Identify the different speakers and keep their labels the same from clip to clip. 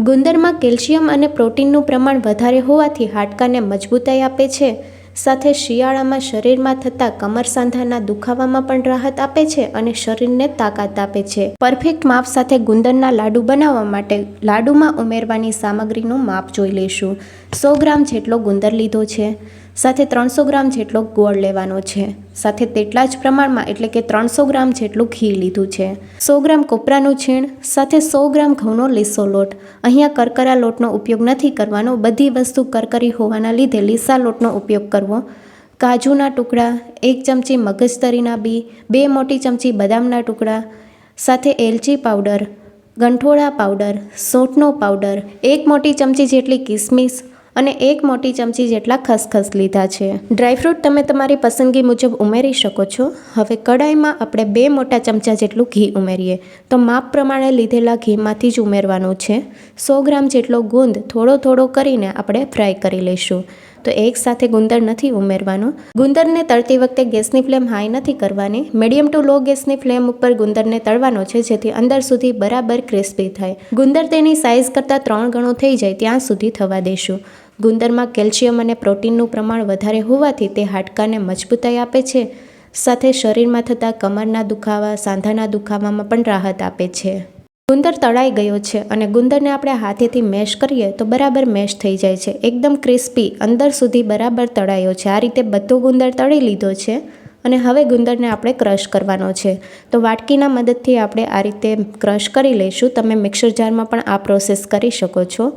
Speaker 1: ગુંદરમાં calcium અને પ્રોટીનનું પ્રમાણ વધારે હોવાથી હાડકાને મજબૂતાઈ આપે છે. સાથે શિયાળામાં શરીરમાં થતા કમર સાંધાના દુખાવામાં પણ રાહત આપે છે અને શરીરને તાકાત આપે છે. પરફેક્ટ માપ સાથે ગુંદરના લાડુ બનાવવા માટે લાડુમાં ઉમેરવાની સામગ્રીનું માપ જોઈ લઈશું. સો ગ્રામ જેટલો ગુંદર લીધો છે. સાથે ત્રણસો ગ્રામ જેટલો ગોળ લેવાનો છે. સાથે તેટલા જ પ્રમાણમાં એટલે કે ત્રણસો ગ્રામ જેટલું ઘી લીધું છે. સો ગ્રામ કોપરાનું છીણ, સાથે સો ગ્રામ ઘઉંનો લીસો લોટ. અહીંયા કરકરા લોટનો ઉપયોગ નથી કરવાનો, બધી વસ્તુ કરકરી હોવાના લીધે લીસા લોટનો ઉપયોગ કરવો. કાજુના ટુકડા, એક ચમચી મગજતરીના બી, બે મોટી ચમચી બદામના ટુકડા, સાથે એલચી પાવડર, ગંઠોળા પાવડર, સોંઠનો પાવડર, એક મોટી ચમચી જેટલી કિસમિસ અને એક મોટી ચમચી જેટલા ખસખસ લીધા છે. ડ્રાયફ્રૂટ તમે તમારી પસંદગી મુજબ ઉમેરી શકો છો. હવે કડાઈમાં આપણે બે મોટા ચમચા જેટલું ઘી ઉમેરીએ. તો માપ પ્રમાણે લીધેલા ઘીમાંથી જ ઉમેરવાનું છે. સો ગ્રામ જેટલો ગુંદ થોડો થોડો કરીને આપણે ફ્રાય કરી લઈશું. તો એક સાથે ગુંદર નથી ઉમેરવાનો. ગુંદરને તળતી વખતે ગેસની ફ્લેમ હાઈ નથી કરવાની. મીડિયમ ટુ લો ગેસની ફ્લેમ ઉપર ગુંદરને તળવાનો છે, જેથી અંદર સુધી બરાબર ક્રિસ્પી થાય. ગુંદર તેની સાઇઝ કરતાં ત્રણ ગણો થઈ જાય ત્યાં સુધી થવા દઈશું ગુંદરમાં કેલ્શિયમ અને પ્રોટીનનું પ્રમાણ વધારે હોવાથી તે હાડકાને મજબૂતાઈ આપે છે. સાથે શરીરમાં થતા કમરના દુખાવા, સાંધાના દુખાવામાં પણ રાહત આપે છે. ગુંદર તળાઈ ગયો છે અને ગુંદરને આપણે હાથેથી મેશ કરીએ તો બરાબર મેશ થઈ જાય છે. એકદમ ક્રિસ્પી, અંદર સુધી બરાબર તળાયો છે. આ રીતે બધો ગુંદર તળી લીધો છે અને હવે ગુંદરને આપણે ક્રશ કરવાનો છે. તો વાટકીના મદદથી આપણે આ રીતે ક્રશ કરી લઈશું. તમે મિક્સર જારમાં પણ આ પ્રોસેસ કરી શકો છો.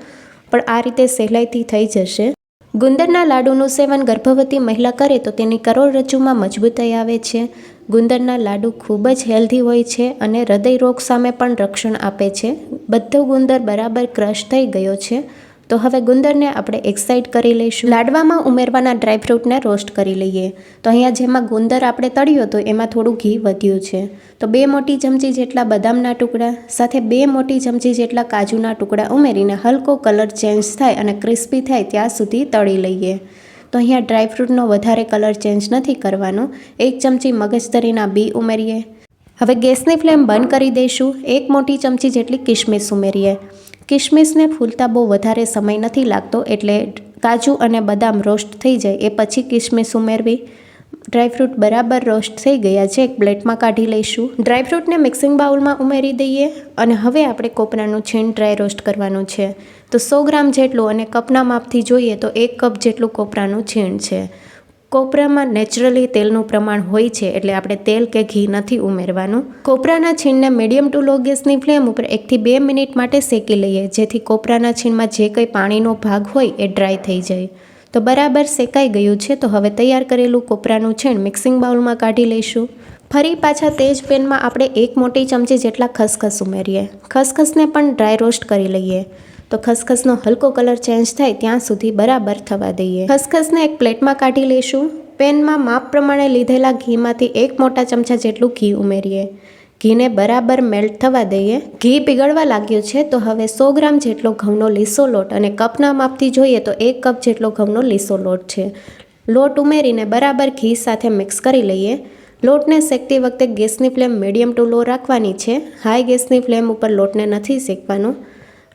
Speaker 1: પણ આ રીતે સહેલાઈથી થઈ જશે. ગુંદરના લાડુનું સેવન ગર્ભવતી મહિલા કરે તો તેની કરોડરજ્જુમાં મજબૂતાઈ આવે છે. ગુંદરના લાડુ ખૂબ જ હેલ્ધી હોય છે અને હૃદય રોગ સામે પણ રક્ષણ આપે છે. બધો ગુંદર બરાબર ક્રશ થઈ ગયો છે. તો હવે ગુંદરને આપણે એક સાઈડ કરી લઈશું. લાડવામાં ઉમેરવાના ડ્રાયફ્રૂટને રોસ્ટ કરી લઈએ. તો અહીંયા જેમાં ગુંદર આપણે તળ્યો તો એમાં થોડું ઘી વધ્યું છે. તો બે મોટી ચમચી જેટલા બદામના ટુકડા, સાથે બે મોટી ચમચી જેટલા કાજુના ટુકડા ઉમેરીને હલકો કલર ચેન્જ થાય અને ક્રિસ્પી થાય ત્યાં સુધી તળી લઈએ. તો અહીંયા ડ્રાયફ્રૂટનો વધારે કલર ચેન્જ નથી કરવાનો. એક ચમચી મગજતરીના બી ઉમેરીએ. હવે ગેસની ફ્લેમ બંધ કરી દઈશું. એક મોટી ચમચી જેટલી કિશમિશ ઉમેરીએ. કિશમિશને ફૂલતા બહુ વધારે સમય નથી લાગતો એટલે કાજુ અને બદામ રોસ્ટ થઈ જાય એ પછી કિશમિશ ઉમેરવી. ડ્રાયફ્રૂટ બરાબર રોસ્ટ થઈ ગયા છે, એક પ્લેટમાં કાઢી લઈશું. ડ્રાયફ્રૂટને મિક્સિંગ બાઉલમાં ઉમેરી દઈએ અને હવે આપણે કોપરાનું છીણ ડ્રાય રોસ્ટ કરવાનું છે. તો સો ગ્રામ જેટલું અને કપના માપથી જોઈએ તો એક કપ જેટલું કોપરાનું છીણ છે. કોપરામાં નેચરલી તેલનું પ્રમાણ હોય છે એટલે આપણે તેલ કે ઘી નથી ઉમેરવાનું. કોપરાના છીણને મીડિયમ ટુ લો ગેસની ફ્લેમ ઉપર એકથી બે મિનિટ માટે શેકી લઈએ, જેથી કોપરાના છીણમાં જે કંઈ પાણીનો ભાગ હોય એ ડ્રાય થઈ જાય. તો બરાબર શેકાઈ ગયું છે, તો હવે તૈયાર કરેલું કોપરાનું છીણ મિક્સિંગ બાઉલમાં કાઢી લઈશું. ફરી પાછા તે જ પેનમાં આપણે એક મોટી ચમચી જેટલા ખસખસ ઉમેરીએ. ખસખસને પણ ડ્રાય રોસ્ટ કરી લઈએ. તો ખસખસનો હલકો કલર ચેન્જ થાય ત્યાં સુધી બરાબર થવા દઈએ. ખસખસને એક પ્લેટમાં કાઢી લઈશું. પેનમાં માપ પ્રમાણે લીધેલા ઘીમાંથી એક મોટા ચમચા જેટલું ઘી ઉમેરીએ. ઘીને બરાબર મેલ્ટ થવા દઈએ. ઘી પીગળવા લાગ્યું છે તો હવે સો ગ્રામ જેટલો ઘઉંનો લીસો લોટ અને કપના માપથી જોઈએ તો એક કપ જેટલો ઘઉંનો લીસો લોટ છે. લોટ ઉમેરીને બરાબર ઘી સાથે મિક્સ કરી લઈએ. લોટને શેકતી વખતે ગેસની ફ્લેમ મીડિયમ ટુ લો રાખવાની છે. હાઈ ગેસની ફ્લેમ ઉપર લોટને નથી શેકવાનો.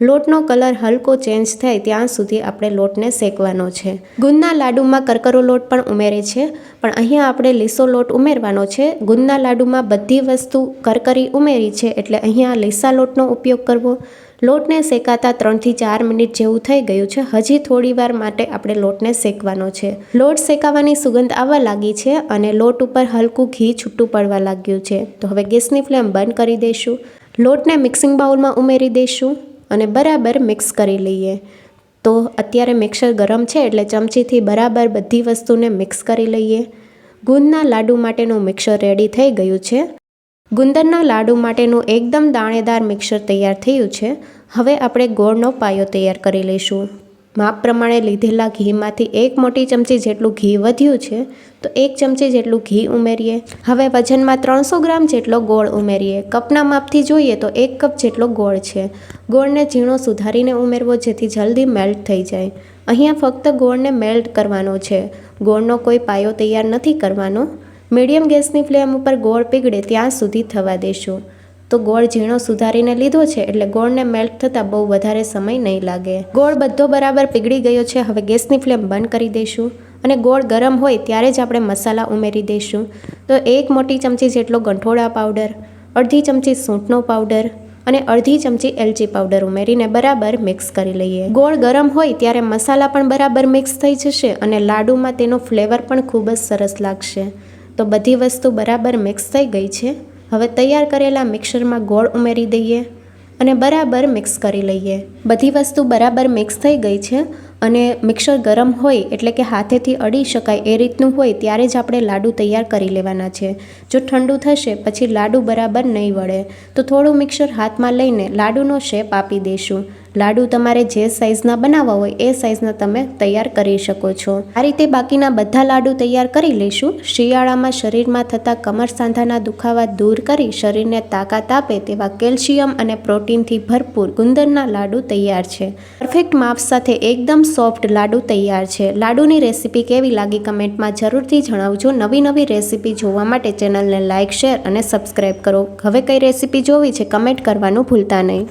Speaker 1: લોટનો કલર હલકો ચેન્જ થાય ત્યાં સુધી આપણે લોટને શેકવાનો છે. ગુંદના લાડુમાં કરકરો લોટ પણ ઉમેરે છે, પણ અહીંયા આપણે લીસો લોટ ઉમેરવાનો છે. ગુંદના લાડુમાં બધી વસ્તુ કરકરી ઉમેરી છે એટલે અહીંયા લીસા લોટનો ઉપયોગ કરવો. લોટને શેકાતા ત્રણથી ચાર મિનિટ જેવું થઈ ગયું છે. હજી થોડી વાર માટે આપણે લોટને શેકવાનો છે. લોટ શેકાવાની સુગંધ આવવા લાગી છે અને લોટ ઉપર હલકું ઘી છૂટું પડવા લાગ્યું છે. તો હવે ગેસની ફ્લેમ બંધ કરી દઈશું. લોટને મિક્સિંગ બાઉલમાં ઉમેરી દઈશું. અને બરાબર મિક્સ કરી લઈએ. તો અત્યારે મિક્સર ગરમ છે એટલે ચમચીથી બરાબર બધી વસ્તુને મિક્સ કરી લઈએ. ગુંદના લાડુ માટેનું મિક્સર રેડી થઈ ગયું છે. ગુંદરના લાડુ માટેનું એકદમ દાણેદાર મિક્સર તૈયાર થયું છે. હવે આપણે ગોળનો પાયો તૈયાર કરી લઈશું. માપ પ્રમાણે લીધેલા ઘીમાંથી એક મોટી ચમચી જેટલું ઘી વધ્યું છે, તો એક ચમચી જેટલું ઘી ઉમેરીએ. હવે વજનમાં ત્રણસો ગ્રામ જેટલો ગોળ ઉમેરીએ. કપના માપથી જોઈએ તો એક કપ જેટલો ગોળ છે. ગોળને ઝીણો સુધારીને ઉમેરવો જેથી જલ્દી મેલ્ટ થઈ જાય. અહીંયા ફક્ત ગોળને મેલ્ટ કરવાનો છે. ગોળનો કોઈ પાયો તૈયાર નથી કરવાનો. મીડિયમ ગેસની ફ્લેમ ઉપર ગોળ પીગળે ત્યાં સુધી થવા દેશું. તો ગોળ ઝીણો સુધારીને લીધો છે એટલે ગોળને મેલ્ટ થતાં બહુ વધારે સમય નહીં લાગે. ગોળ બધો બરાબર પીગળી ગયો છે, હવે ગેસની ફ્લેમ બંધ કરી દઈશું અને ગોળ ગરમ હોય ત્યારે જ આપણે મસાલા ઉમેરી દઈશું. તો એક મોટી ચમચી જેટલો ગંઠોડા પાવડર, અડધી ચમચી સૂંઠનો પાવડર અને અડધી ચમચી એલચી પાવડર ઉમેરીને બરાબર મિક્સ કરી લઈએ. ગોળ ગરમ હોય ત્યારે મસાલા પણ બરાબર મિક્સ થઈ જશે અને લાડુમાં તેનો ફ્લેવર પણ ખૂબ જ સરસ લાગશે. તો બધી વસ્તુ બરાબર મિક્સ થઈ ગઈ છે. હવે તૈયાર કરેલા મિક્સરમાં ગોળ ઉમેરી દઈએ અને બરાબર મિક્સ કરી લઈએ. બધી વસ્તુ બરાબર મિક્સ થઈ ગઈ છે. અને મિક્સર ગરમ હોય એટલે કે હાથેથી અડી શકાય એ રીતનું હોય ત્યારે જ આપણે લાડુ તૈયાર કરી લેવાના છે. જો ઠંડુ થશે, પછી લાડુ બરાબર નહીં વળે, તો થોડું મિક્સર હાથમાં લઈને લાડુનો શેપ આપી દઈશું. લાડુ તમારે જે સાઇઝના બનાવવા હોય એ સાઇઝના તમે તૈયાર કરી શકો છો. આ રીતે બાકીના બધા લાડુ તૈયાર કરી લઈશું. શિયાળામાં શરીરમાં થતા કમર સાંધાના દુખાવા દૂર કરી શરીરને તાકાત આપે તેવા કેલ્શિયમ અને પ્રોટીનથી ભરપૂર ગુંદરના લાડુ તૈયાર છે. પરફેક્ટ માપ સાથે એકદમ સોફ્ટ લાડુ તૈયાર છે. લાડુની રેસીપી કેવી લાગી કમેન્ટમાં જરૂરથી જણાવજો. નવી નવી રેસીપી જોવા માટે ચેનલને લાઇક શેર અને સબસ્ક્રાઈબ કરો. હવે કઈ રેસીપી જોવી છે કમેન્ટ કરવાનું ભૂલતા નહીં.